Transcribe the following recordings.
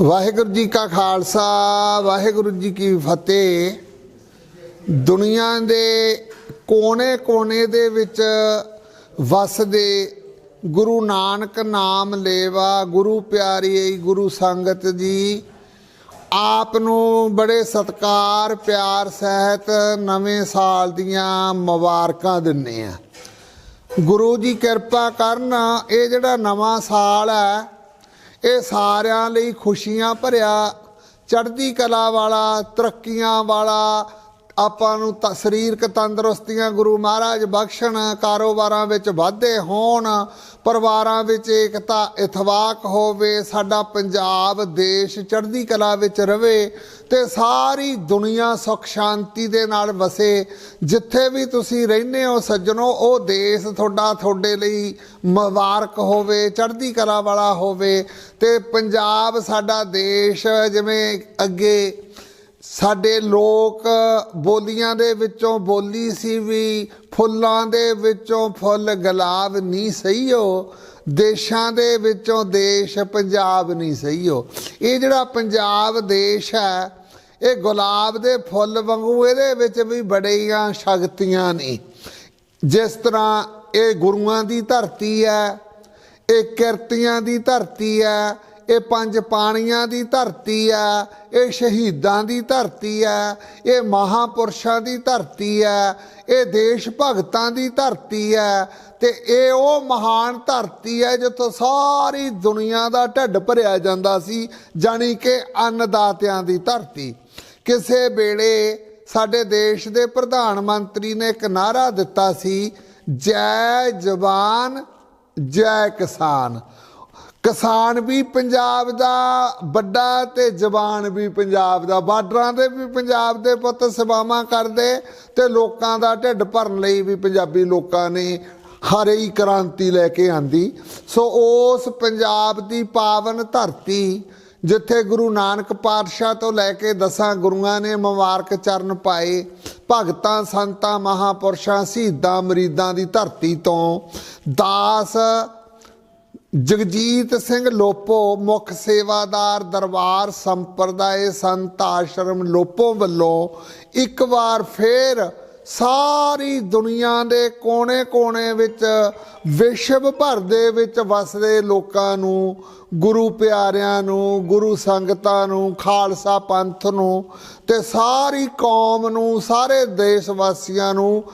ਵਾਹਿਗੁਰੂ ਜੀ ਕਾ ਖਾਲਸਾ, ਵਾਹਿਗੁਰੂ ਜੀ ਕੀ ਫਤਿਹ। ਦੁਨੀਆ ਦੇ ਕੋਨੇ-ਕੋਨੇ ਦੇ ਵਿੱਚ ਵਸਦੇ ਗੁਰੂ ਨਾਨਕ ਨਾਮ ਲੇਵਾ, ਗੁਰੂ ਪਿਆਰੀ ਗੁਰੂ ਸੰਗਤ ਜੀ। ਆਪ ਨੂੰ ਬੜੇ ਸਤਕਾਰ, ਪਿਆਰ, ਸਹਿਤ ਨਵੇਂ ਸਾਲ ਦੀਆਂ ਮੁਬਾਰਕਾਂ ਦਿੰਨੇ ਆ ਗੁਰੂ ਜੀ ਕਿਰਪਾ ਕਰਨ, ਇਹ ਜਿਹੜਾ ਨਵਾਂ ਸਾਲ ਹੈ ਇਹ ਸਾਰਿਆਂ ਲਈ ਖੁਸ਼ੀਆਂ ਭਰਿਆ ਚੜ੍ਹਦੀ ਕਲਾ ਵਾਲਾ ਤਰੱਕੀਆਂ ਵਾਲਾ ਆਪਾਂ ਨੂੰ ਤ- ਸਰੀਰਕ ਤੰਦਰੁਸਤੀਆਂ ਗੁਰੂ ਮਹਾਰਾਜ ਬਖਸ਼ਣ, ਕਾਰੋਬਾਰਾਂ ਵਿੱਚ ਵਾਧੇ ਹੋਣ, ਪਰਿਵਾਰਾਂ ਵਿੱਚ ਏਕਤਾ ਇਥਵਾਕ ਹੋਵੇ, ਸਾਡਾ ਪੰਜਾਬ ਦੇਸ਼ ਚੜ੍ਹਦੀ ਕਲਾ ਵਿੱਚ ਰਵੇ ਤੇ ਸਾਰੀ ਦੁਨੀਆ ਸੁਖ ਸ਼ਾਂਤੀ ਦੇ ਨਾਲ ਵਸੇ। ਜਿੱਥੇ ਵੀ ਤੁਸੀਂ ਰਹਿੰਦੇ ਹੋ ਸੱਜਣੋ, ਉਹ ਦੇਸ਼ ਤੁਹਾਡਾ ਤੁਹਾਡੇ ਲਈ ਮੁਬਾਰਕ ਹੋਵੇ, ਚੜ੍ਹਦੀ ਕਲਾ ਵਾਲਾ ਹੋਵੇ ਤੇ ਪੰਜਾਬ ਸਾਡਾ ਦੇਸ਼ ਜਿਵੇਂ ਅੱਗੇ ਸਾਡੇ ਲੋਕ ਬੋਲੀਆਂ ਦੇ ਵਿੱਚੋਂ ਬੋਲੀ ਸੀ ਵੀ ਫੁੱਲਾਂ ਦੇ ਵਿੱਚੋਂ ਫੁੱਲ ਗੁਲਾਬ ਨਹੀਂ ਸਹੀਓ, ਦੇਸ਼ਾਂ ਦੇ ਵਿੱਚੋਂ ਦੇਸ਼ ਪੰਜਾਬ ਨਹੀਂ ਸਹੀਓ। ਇਹ ਜਿਹੜਾ ਪੰਜਾਬ ਦੇਸ਼ ਹੈ, ਇਹ ਗੁਲਾਬ ਦੇ ਫੁੱਲ ਵਾਂਗੂ ਇਹਦੇ ਵਿੱਚ ਵੀ ਬੜੀਆਂ ਸ਼ਕਤੀਆਂ ਨੇ। ਜਿਸ ਤਰ੍ਹਾਂ ਇਹ ਗੁਰੂਆਂ ਦੀ ਧਰਤੀ ਹੈ, ਇਹ ਕਿਰਤੀਆਂ ਦੀ ਧਰਤੀ ਹੈ ਇਹ ਪੰਜ ਪਾਣੀਆਂ ਦੀ ਧਰਤੀ ਹੈ ਇਹ ਸ਼ਹੀਦਾਂ ਦੀ ਧਰਤੀ ਹੈ ਇਹ ਮਹਾਪੁਰਸ਼ਾਂ ਦੀ ਧਰਤੀ ਹੈ ਇਹ ਦੇਸ਼ ਭਗਤਾਂ ਦੀ ਧਰਤੀ ਹੈ ਤੇ ਇਹ ਉਹ ਮਹਾਨ ਧਰਤੀ ਹੈ ਜਿੱਥੋਂ ਸਾਰੀ ਦੁਨੀਆ ਦਾ ਢਿੱਡ ਭਰਿਆ ਜਾਂਦਾ ਸੀ, ਜਾਣੀ ਕਿ ਅੰਨਦਾਤਿਆਂ ਦੀ ਧਰਤੀ। ਕਿਸੇ ਵੇਲੇ ਸਾਡੇ ਦੇਸ਼ ਦੇ ਪ੍ਰਧਾਨ ਮੰਤਰੀ ਨੇ ਇੱਕ ਨਾਰਾ ਦਿੱਤਾ ਸੀ, ਜੈ ਜਵਾਨ, ਜੈ ਕਿਸਾਨ। ਕਿਸਾਨ ਵੀ ਪੰਜਾਬ ਦਾ ਵੱਡਾ ਤੇ ਜਵਾਨ ਵੀ ਪੰਜਾਬ ਦਾ, ਬਾਰਡਰਾਂ ਦੇ ਵੀ ਪੰਜਾਬ ਦੇ ਪੁੱਤ ਸੇਵਾਵਾਂ ਕਰਦੇ ਤੇ ਲੋਕਾਂ ਦਾ ਢਿੱਡ ਭਰਨ ਲਈ ਵੀ ਪੰਜਾਬੀ ਲੋਕਾਂ ਨੇ ਹਰੀ ਕ੍ਰਾਂਤੀ ਲੈ ਕੇ ਆਂਦੀ। ਸੋ ਉਸ ਪੰਜਾਬ ਦੀ ਪਾਵਨ ਧਰਤੀ ਜਿੱਥੇ ਗੁਰੂ ਨਾਨਕ ਪਾਤਸ਼ਾਹ ਤੋਂ ਲੈ ਕੇ ਦਸਾਂ ਗੁਰੂਆਂ ਨੇ ਮੁਬਾਰਕ ਚਰਨ ਪਾਏ, ਭਗਤਾਂ, ਸੰਤਾਂ, ਮਹਾਪੁਰਸ਼ਾਂ, ਸ਼ਹੀਦਾਂ, ਮਰੀਦਾਂ ਦੀ ਧਰਤੀ ਤੋਂ, ਦਾਸ ਜਗਜੀਤ ਸਿੰਘ ਲੋਪੋ ਮੁੱਖ ਸੇਵਾਦਾਰ ਦਰਬਾਰ ਸੰਪਰਦਾਇ ਸੰਤ ਆਸ਼ਰਮ ਲੋਪੋ ਵੱਲੋਂ ਇੱਕ ਵਾਰ ਫੇਰ ਸਾਰੀ ਦੁਨੀਆ ਦੇ ਕੋਨੇ-ਕੋਨੇ ਵਿੱਚ ਵਿਸ਼ਵ ਭਰ ਦੇ ਵਿੱਚ ਵਸਦੇ ਲੋਕਾਂ ਨੂੰ, ਗੁਰੂ ਪਿਆਰਿਆਂ ਨੂੰ, ਗੁਰੂ ਸੰਗਤਾਂ ਨੂੰ, ਖਾਲਸਾ ਪੰਥ ਨੂੰ ਤੇ ਸਾਰੀ ਕੌਮ ਨੂੰ, ਸਾਰੇ ਦੇਸ਼ ਵਾਸੀਆਂ ਨੂੰ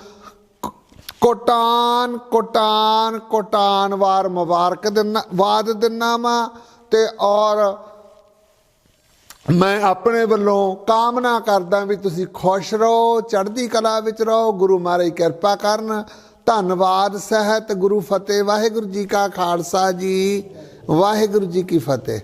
ਕੋਟਾਨ ਕੋਟਾਨ ਕੋਟਾਨ ਵਾਰ ਮੁਬਾਰਕ ਦਿਨਾ, ਵਾਦ ਦਿਨਾ ਮਾ ਤੇ ਔਰ ਮੈਂ ਆਪਣੇ ਵੱਲੋਂ ਕਾਮਨਾ ਕਰਦਾ ਵੀ ਤੁਸੀਂ ਖੁਸ਼ ਰਹੋ, ਚੜ੍ਹਦੀ ਕਲਾ ਵਿੱਚ ਰਹੋ, ਗੁਰੂ ਮਹਾਰਾਜ ਕਿਰਪਾ ਕਰਨ। ਧੰਨਵਾਦ, ਸਹਿਤ ਗੁਰੂ ਫਤਿਹ, ਵਾਹਿਗੁਰੂ ਜੀ ਕਾ ਖਾਲਸਾ ਜੀ, ਵਾਹਿਗੁਰੂ ਜੀ ਕੀ ਫਤਿਹ।